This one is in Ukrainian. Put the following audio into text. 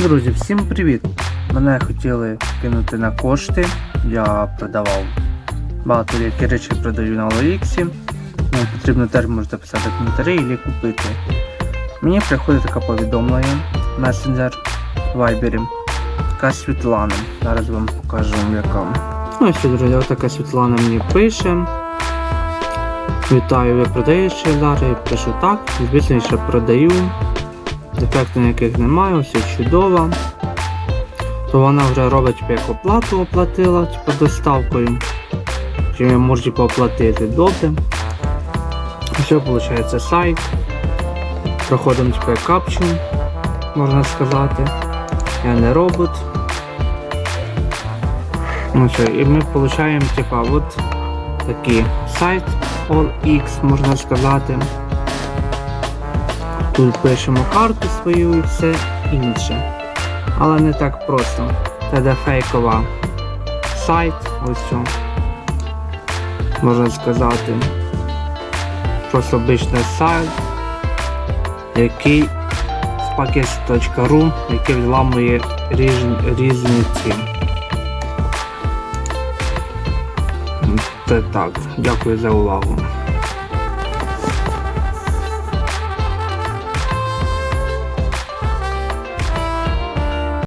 Друзі, всім привіт! Мене хотіли кинути на кошти. Я продавав багато які речі продаю на OLX. Ну, потрібно теж можете писати коментарі і купити. Мені приходить таке повідомлення месенджер в Viber. Така Світлана. Зараз вам покажу яка. Ну що, друзі, отака Світлана мені пише. Вітаю, ви продаєте зараз, я пишу так, звісно, що продаю. Дефектів ніяких немає, все чудово. То вона вже робить типу, як оплату оплатила, типу доставкою. Чи можу типу, оплатити добре. Все виходить сайт. Проходимо типу, як капчу, можна сказати. Я не робот. Ну що, і ми отримуємо типа от такий сайт OLX, можна сказати. Тут пишемо карту свою і все інше. Але не так просто. Це де фейкова сайт, ось що. Можна сказати. Просто обичний сайт, який з package.ru, який відламує різні, різні ці. Це так. Дякую за увагу.